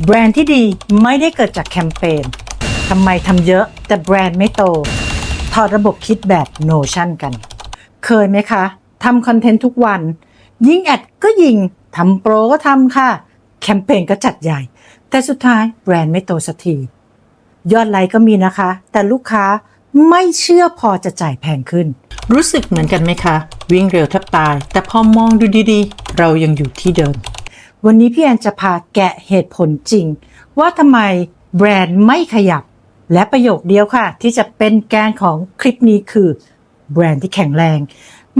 แบรนด์ที่ดีไม่ได้เกิดจากแคมเปญทำไมทำเยอะแต่แบรนด์ไม่โต ถอดระบบคิดแบบ Notion กัน เคยไหมคะทำคอนเทนต์ทุกวัน ยิงแอดก็ยิงทำโปรก็ทำค่ะ แคมเปญก็จัดใหญ่ แต่สุดท้ายแบรนด์ไม่โตสักที ยอดไลค์ก็มีนะคะ แต่ลูกค้าไม่เชื่อพอจะจ่ายแพงขึ้น รู้สึกเหมือนกันไหมคะ วิ่งเร็วแทบตาย แต่พอมองดูดีๆ เรายังอยู่ที่เดิม วันนี้พี่แอนจะพาแกะเหตุผลจริง ว่าทำไมแบรนด์ไม่ขยับ และประโยคเดียวค่ะ ที่จะเป็นแกนของคลิปนี้คือ แบรนด์ที่แข็งแรง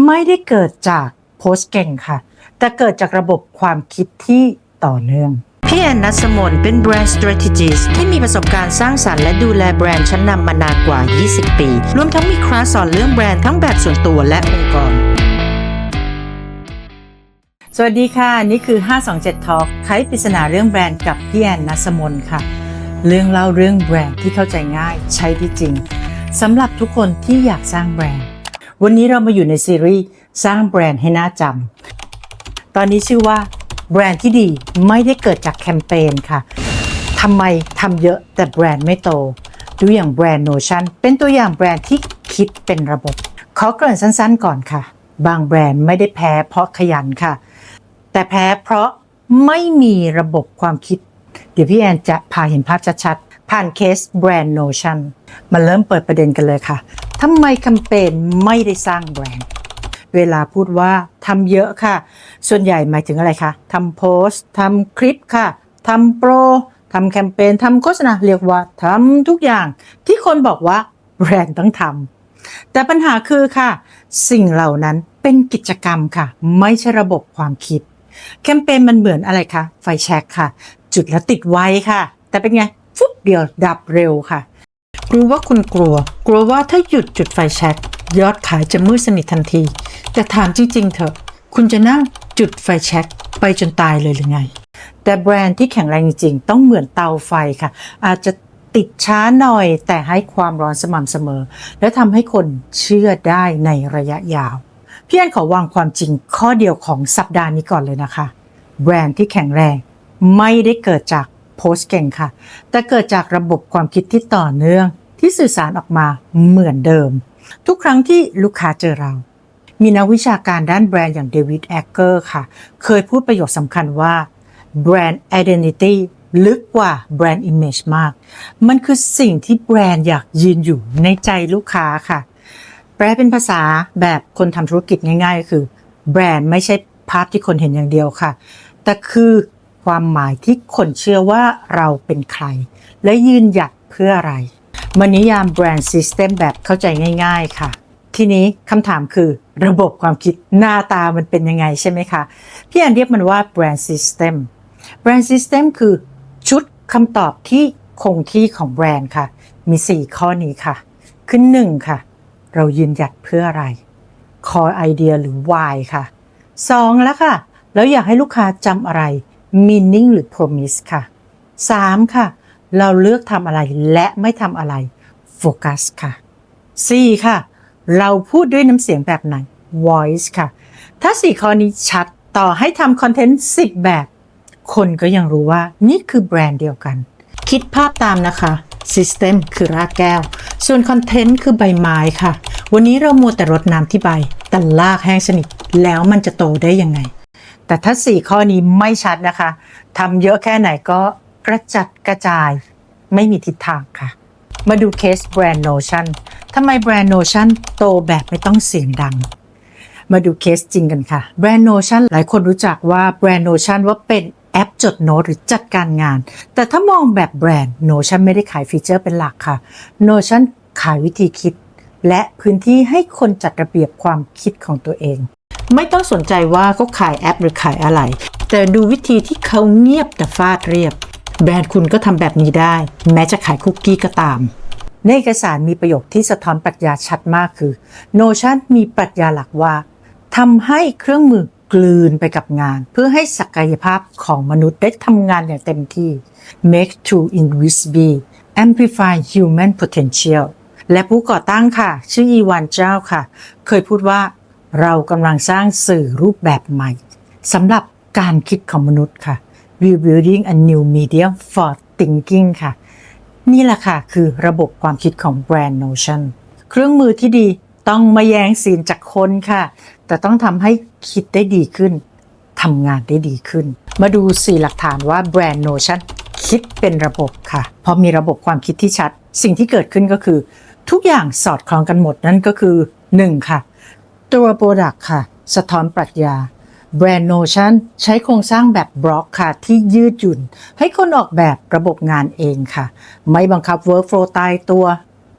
ไม่ได้เกิดจากโพสต์เก่งค่ะ แต่เกิดจากระบบความคิดที่ต่อเนื่องพี่แอนนัสมนเป็นแบรนด์ strategist ที่มีประสบการณ์สร้างสรรค์และดูแลแบรนด์ชั้นนำมานานกว่า 20 ปี รวมทั้งมีคลาสสอนเรื่องแบรนด์ทั้งแบบส่วนตัวและองค์กร สวัสดีค่ะ นี่คือ 527 Talk ไขปริศนาเรื่องแบรนด์กับพี่แอนนัสมนค่ะ เรื่องเล่าเรื่องแบรนด์ที่เข้าใจง่ายใช้ได้จริงสำหรับทุกคนที่อยากสร้างแบรนด์ วันนี้เรามาอยู่ในซีรีส์สร้างแบรนด์ให้น่าจำตอนนี้ชื่อว่า แบรนด์ที่ดีไม่ได้เกิดจากแคมเปญค่ะทำไมทำเยอะแต่แบรนด์ไม่โต ดูอย่างแบรนด์ Notion เป็นตัวอย่างแบรนด์ที่คิดเป็นระบบขอเกริ่นสั้นๆ ก่อนค่ะ บางแบรนด์ไม่ได้แพ้เพราะขยันค่ะ แต่แพ้เพราะไม่มีระบบความคิด เดี๋ยวพี่แอนจะพาเห็นภาพชัดๆ ผ่านเคสแบรนด์ Notion มาเริ่มเปิดประเด็นกันเลยค่ะทำไมแคมเปญไม่ได้สร้างแบรนด์ เวลาพูดว่าทำเยอะค่ะ ส่วนใหญ่หมายถึงอะไรคะทำโพสต์ทำคลิปค่ะทำโปรทำแคมเปญทำโฆษณาเรียกว่าทำทุกอย่าง ที่คนบอกว่าแบรนด์ต้องทำแต่ปัญหาคือค่ะ สิ่งเหล่านั้นเป็นกิจกรรมค่ะ ไม่ใช่ระบบความคิด แคมเปญมันเหมือนอะไรคะ ไฟแช็กค่ะ จุดแล้วติดไว้ค่ะ แต่เป็นไง ฟุบเดียวดับเร็วค่ะ รู้ว่าคุณกลัว กลัวว่าถ้าหยุดจุดไฟแช็กยอดขายจะมืดสนิททันที แต่ถามจริง ๆ เถอะ คุณจะนั่งจุดไฟแช็กไปจนตายเลยหรือไง แต่แบรนด์ที่แข็งแรงจริง ๆ ต้องเหมือนเตาไฟค่ะ อาจจะติดช้าหน่อยแต่ให้ความร้อนสม่ำเสมอ และทำให้คนเชื่อได้ในระยะยาว พี่แอนขอวางความจริงข้อเดียวของสัปดาห์นี้ก่อนเลยนะคะ แบรนด์ที่แข็งแรงไม่ได้เกิดจากโพสเก่งค่ะ แต่เกิดจากระบบความคิดที่ต่อเนื่อง ที่สื่อสารออกมาเหมือนเดิม ทุกครั้งที่ลูกค้าเจอเรา มีนักวิชาการด้านแบรนด์อย่างเดวิดแอคเกอร์ค่ะ เคยพูดประโยคสำคัญว่าแบรนด์ identity ลึกกว่าแบรนด์ image มาก มันคือสิ่งที่แบรนด์อยากยืนอยู่ในใจลูกค้าค่ะ ลเป็นภาษาแบบคนทำธุรกิจง่าย ๆ ก็คือ แบรนด์ไม่ใช่ภาพที่คนเห็นอย่างเดียวค่ะ แต่คือความหมายที่คนเชื่อว่าเราเป็นใคร และยืนหยัดเพื่ออะไรมานิยามแบรนด์ซิสเต็มแบบเข้าใจง่าย ๆค่ะ ทีนี้คำถามคือระบบความคิดหน้าตามันเป็นยังไงใช่ไหมคะ พี่แอนเรียกมันว่าแบรนด์ซิสเต็มแบรนด์ซิสเต็มคือชุดคำตอบที่คงที่ของแบรนด์ค่ะ มี 4 ข้อนี้ค่ะ คือ1ค่ะ เรายืนหยัดเพื่ออะไร core idea หรือ why ค่ะ 2 แล้วค่ะ แล้วอยากให้ลูกค้าจำอะไร meaning หรือ promise ค่ะ 3 ค่ะ เราเลือกทำอะไรและไม่ทำอะไร focus ค่ะ 4 ค่ะ เราพูดด้วยน้ำเสียงแบบไหน voice ค่ะ ถ้า 4 ข้อนี้ชัดต่อให้ทำคอนเทนต์ 10 แบบ คนก็ยังรู้ว่านี่คือแบรนด์เดียวกัน คิดภาพตามนะคะ System คือรากแก้ว ส่วนคอนเทนต์คือใบไม้ค่ะ วันนี้เรามัวแต่รดน้ำที่ใบ แต่ลากแห้งสนิท แล้วมันจะโตได้ยังไง แต่ถ้า 4 ข้อนี้ไม่ชัดนะคะทำเยอะแค่ไหนก็กระจัดกระจาย ไม่มีทิศทางค่ะ มาดูเคสแบรนด์ Notion ทำไมแบรนด์ Notion โตแบบไม่ต้องเสียงดังมาดูเคสจริงกันค่ะ แบรนด์ Notion หลายคนรู้จักว่าแบรนด์ Notion ว่าเป็น แอปจดโน้ตหรือจัดการงาน แต่ถ้ามองแบบแบรนด์ Notion ไม่ได้ขายฟีเจอร์เป็นหลักค่ะ Notion ขายวิธีคิด และพื้นที่ให้คนจัดระเบียบความคิดของตัวเอง ไม่ต้องสนใจว่าเขาขายแอปหรือขายอะไร แต่ดูวิธีที่เขาเงียบแต่ฟาดเรียบ แบรนด์คุณก็ทำแบบนี้ได้ แม้จะขายคุกกี้ก็ตามในเอกสารมีประโยคที่สะท้อนปรัชญาชัดมากคือ Notion มีปรัชญาหลักว่าทำให้เครื่องมือ กลืนไปกับงาน เพื่อให้ศักยภาพของมนุษย์ได้ทำงานอย่างเต็มที่ make to invisible amplify human potential และผู้ก่อตั้งค่ะ ชื่ออีวานเจ้าค่ะ เคยพูดว่าเรากำลังสร้างสื่อรูปแบบใหม่สำหรับการคิดของมนุษย์ค่ะ rebuilding a new medium for thinking ค่ะ นี่แหละค่ะ คือระบบความคิดของแบรนด์ Notion เครื่องมือที่ดีต้องมาแย่งซีนจากคนค่ะ แต่ต้องทำให้คิดได้ดีขึ้นทำงานได้ดีขึ้น มาดู 4 หลักฐานว่าแบรนด์ Notion คิดเป็นระบบค่ะ พอมีระบบความคิดที่ชัด สิ่งที่เกิดขึ้นก็คือ ทุกอย่างสอดคล้องกันหมดนั่นก็คือ 1 ค่ะ ตัวโปรดักค่ะ สะท้อนปรัชญาแบรนด์ Notion ใช้โครงสร้างแบบบล็อกค่ะ ที่ยืดหยุ่น ให้คนออกแบบระบบงานเองค่ะ ไม่บังคับ workflow ตายตัว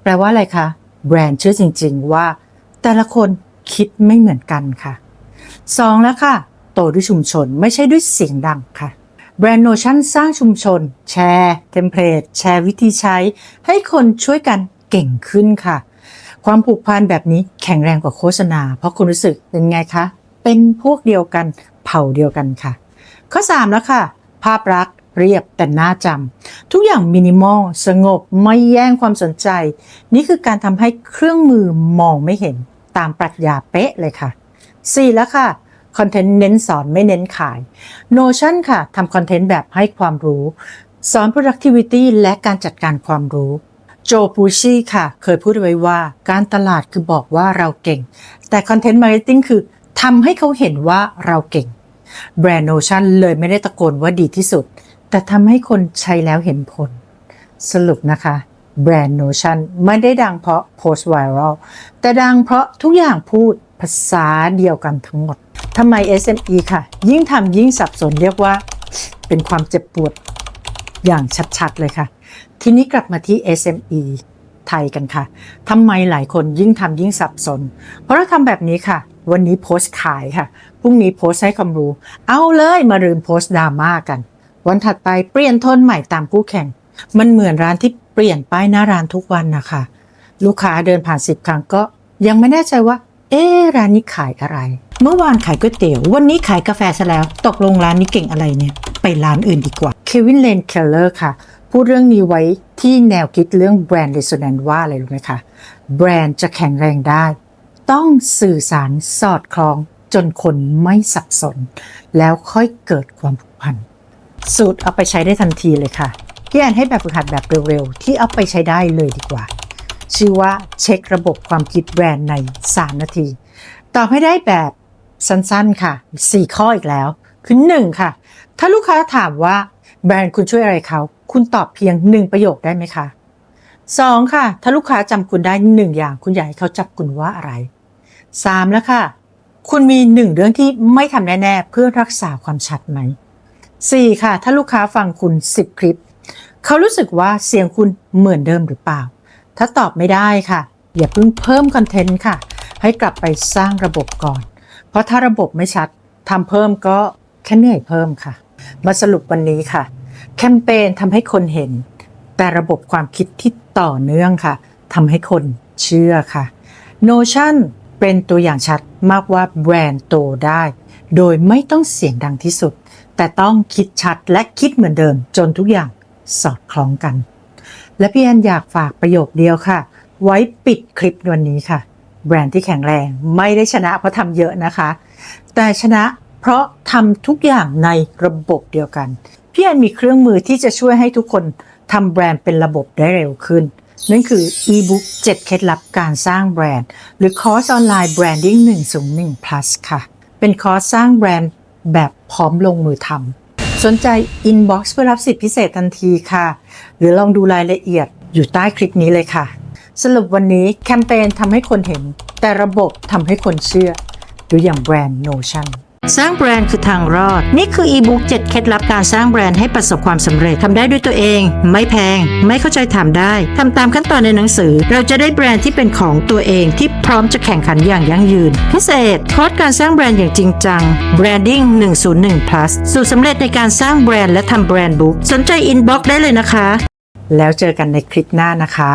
แปลว่าอะไรคะแบรนด์เชื่อจริง ๆ ว่า แต่ละคน คิดไม่เหมือนกันค่ะ2แล้วค่ะ โตด้วยชุมชนไม่ใช่ด้วยเสียงดังค่ะแบรนด์ Notion สร้างชุมชน แชร์เทมเพลตแชร์วิธีใช้ ให้คนช่วยกันเก่งขึ้นค่ะ ความผูกพันแบบนี้แข็งแรงกว่าโฆษณา เพราะคุณรู้สึกเป็นไงคะ เป็นพวกเดียวกันเผ่าเดียวกันค่ะ ข้อ 3 แล้วค่ะ ภาพลักษณ์เรียบแต่น่าจำทุกอย่างมินิมอล สงบไม่แย่งความสนใจ นี่คือการทำให้เครื่องมือมองไม่เห็น ตามปรัชญาเป๊ะเลยค่ะ 4 แล้วค่ะคอนเทนต์เน้นสอนไม่เน้นขาย Notion ค่ะทำคอนเทนต์แบบให้ความรู้ สอน productivity และการจัดการความรู้ โจปูชีค่ะ เคยพูดไว้ว่าการตลาดคือบอกว่าเราเก่ง แต่คอนเทนต์มาร์เก็ตติ้งคือทำให้เขาเห็นว่าเราเก่ง แบรนด์ Notion เลยไม่ได้ตะโกนว่าดีที่สุด แต่ทำให้คนใช้แล้วเห็นผล สรุปนะคะ แบรนด์ Notion ไม่ได้ดังเพราะโพสต์ไวรัลแต่ดังเพราะทุกอย่างพูดภาษาเดียวกันทั้งหมดทำไม SME ค่ะ ยิ่งทำยิ่งสับสนเรียกว่า เป็นความเจ็บปวดอย่างชัดๆเลยค่ะ ทีนี้กลับมาที่ SME ไทยกันค่ะทำไมหลายคนยิ่งทำยิ่งสับสน เพราะเราทำแบบนี้ค่ะ วันนี้โพสต์ขายค่ะพรุ่งนี้โพสต์ให้ความรู้ เอาเลยมาลืมโพสต์ดราม่ากัน วันถัดไปเปลี่ยนโทนใหม่ตามคู่แข่ง มันเหมือนร้านที่ เปลี่ยนป้ายหน้าร้านทุกวันนะคะลูกค้าเดินผ่านสิบครั้งก็ ยังไม่แน่ใจว่า เอ๊ร้านนี้ขายอะไร เมื่อวานขายก๋วยเตี๋ยว วันนี้ขายกาแฟซะแล้ว ตกลงร้านนี้เก่งอะไรเนี่ย ไปร้านอื่นดีกว่าเควินเลนเคลเลอร์ค่ะ พูดเรื่องนี้ไว้ที่แนวคิดเรื่องแบรนด์ resonance ว่าอะไรรู้ไหมคะ แบรนด์จะแข็งแรงได้ ต้องสื่อสารสอดคล้องจนคนไม่สับสน แล้วค่อยเกิดความผูกพันสูตรเอาไปใช้ได้ทันทีเลยค่ะ พี่แอนให้แบบฝึกหัดแบบเร็วๆ ที่เอาไปใช้ได้เลยดีกว่า ชื่อว่าเช็คระบบความคิดแบรนด์ใน 3 นาที ตอบให้ได้แบบสั้นๆค่ะ 4 ข้ออีกแล้ว คือ 1 ค่ะ ถ้าลูกค้าถามว่าแบรนด์คุณช่วยอะไรเขา คุณตอบเพียง 1 ประโยคได้ไหมคะ 2 ค่ะ ถ้าลูกค้าจำคุณได้ 1 อย่าง คุณอยากให้เขาจับคุณว่าอะไร 3 แล้วค่ะ คุณมี 1 เรื่องที่ไม่ทำแน่ๆ เพื่อรักษาความชัดไหม 4 ค่ะ ถ้าลูกค้าฟังคุณ 10 คลิป เขารู้สึกว่าเสียงคุณเหมือนเดิมหรือเปล่า ถ้าตอบไม่ได้ค่ะ อย่าเพิ่งเพิ่มคอนเทนต์ค่ะ ให้กลับไปสร้างระบบก่อน เพราะถ้าระบบไม่ชัดทำเพิ่มก็แค่เหนื่อยเพิ่มค่ะ มาสรุปวันนี้ค่ะ แคมเปญทำให้คนเห็น แต่ระบบความคิดที่ต่อเนื่องค่ะทำให้คนเชื่อค่ะ Notion เป็นตัวอย่างชัดมากว่าแบรนด์โตได้ โดยไม่ต้องเสียงดังที่สุด แต่ต้องคิดชัดและคิดเหมือนเดิมจนทุกอย่าง สอดคล้องกัน และพี่แอนอยากฝากประโยคเดียวค่ะ ไว้ปิดคลิปวันนี้ค่ะ แบรนด์ที่แข็งแรงไม่ได้ชนะเพราะทำเยอะนะคะ แต่ชนะเพราะทำทุกอย่างในระบบเดียวกัน พี่แอนมีเครื่องมือที่จะช่วยให้ทุกคนทำแบรนด์เป็นระบบได้เร็วขึ้น นั่นคือ e-book 7เคล็ดลับการสร้างแบรนด์ หรือคอร์สออนไลน์ Branding 101 plus ค่ะ เป็นคอร์สสร้างแบรนด์แบบพร้อมลงมือทำ สนใจ inbox เพื่อรับสิทธิพิเศษทันทีค่ะ หรือลองดูรายละเอียดอยู่ใต้คลิปนี้เลยค่ะ สรุปวันนี้แคมเปญทำให้คนเห็น แต่ระบบทำให้คนเชื่อ ดูอย่างแบรนด์โนชั่น สร้างแบรนด์คือทางรอด นี่คืออีบุ๊ก7เคล็ดลับการสร้างแบรนด์ให้ประสบความสำเร็จทำได้ด้วยตัวเอง ไม่แพง ไม่เข้าใจถามได้ทำตามขั้นตอนในหนังสือ เราจะได้แบรนด์ที่เป็นของตัวเองที่พร้อมจะแข่งขันอย่างยั่งยืน พิเศษคอร์สการสร้างแบรนด์อย่างจริงจัง Branding 101 plus สูตรสำเร็จในการสร้างแบรนด์และทำแบรนด์บุ๊กสนใจอินบ็อกซ์ได้เลยนะคะ แล้วเจอกันในคลิปหน้านะคะ